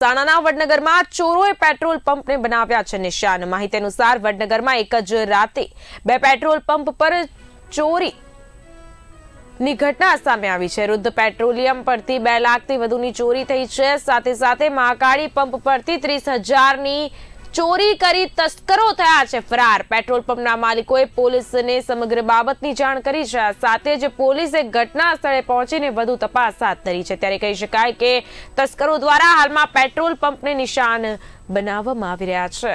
મહેસાણાના વડનગરમાં ચોરોએ પેટ્રોલ પંપને બનાવ્યા છે નિશાન. માહિતી અનુસાર વડનગરમાં એક જ રાતે બે પેટ્રોલ પંપ પર ચોરી ની ઘટના સામે આવી છે. રુદ્ધ પેટ્રોલિયમ પરથી બે લાખથી વધુની ચોરી થઈ છે. સાથે સાથે મહાકાળી પંપ પરથી ત્રીસ હજારની ચોરી કરી તસ્કરો થયા છે, ફરાર. પેટ્રોલ પંપના માલિકોએ પોલીસને સમગ્ર બાબતની જાણ કરી છે સાથે જ પોલીસે ઘટના સ્થળે પહોંચીને વધુ તપાસ હાથ ધરી છે. ત્યારે કહી શકાય કે તસ્કરો દ્વારા હાલમાં પેટ્રોલ પંપને નિશાન બનાવવામાં આવી રહ્યા છે.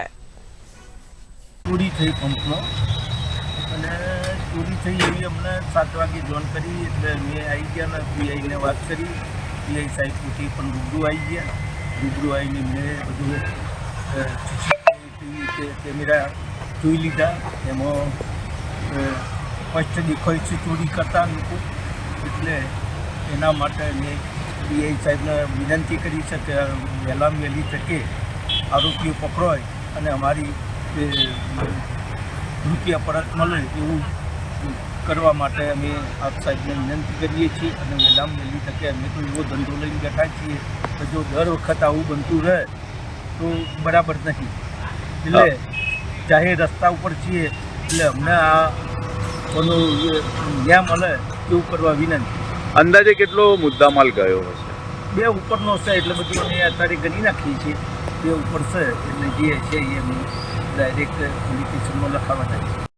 ચોરી થઈ પંપનો? અને ચોરી થઈ એવી અમને સાત વાગે જોન કરી, એટલે મેં આવી ગયા ને પીઆઈને વાત કરી. પીઆઈ સાહેબ પણ રૂબરૂ આવી ગયા. રૂબરૂ આવીને મેં બધું કેમેરા જોઈ લીધા. એમાં સ્પષ્ટ દેખાય છે ચોરી કરતા લોકો. એટલે એના માટે મેં બીઆઈ સાહેબને વિનંતી કરી છે કે વહેલામાં વહેલી તકે આરોપીઓ પકડાય અને અમારી રૂપિયા પરત મળે એવું કરવા માટે અમે આપ સાહેબને વિનંતી કરીએ છીએ અને વહેલામાં વહેલી તકે અમે તો એવો ધંધો લઈને બેઠા છીએ તો જો દર વખત આવું બનતું રહે તો બરાબર નથી. એટલે જાહેર રસ્તા ઉપર છીએ એટલે અમને આ કોનો ન્યાય મળે એવું કરવા વિનંતી. અંદાજે કેટલો મુદ્દામાલ ગયો હશે? બે ઉપરનો છે એટલે બધું અમે અત્યારે ગણી નાખીએ છીએ. બે ઉપર છે એટલે જે છે એ અમે ડાયરેક્ટ પોલીસ સ્ટેશનમાં લખાવાના છે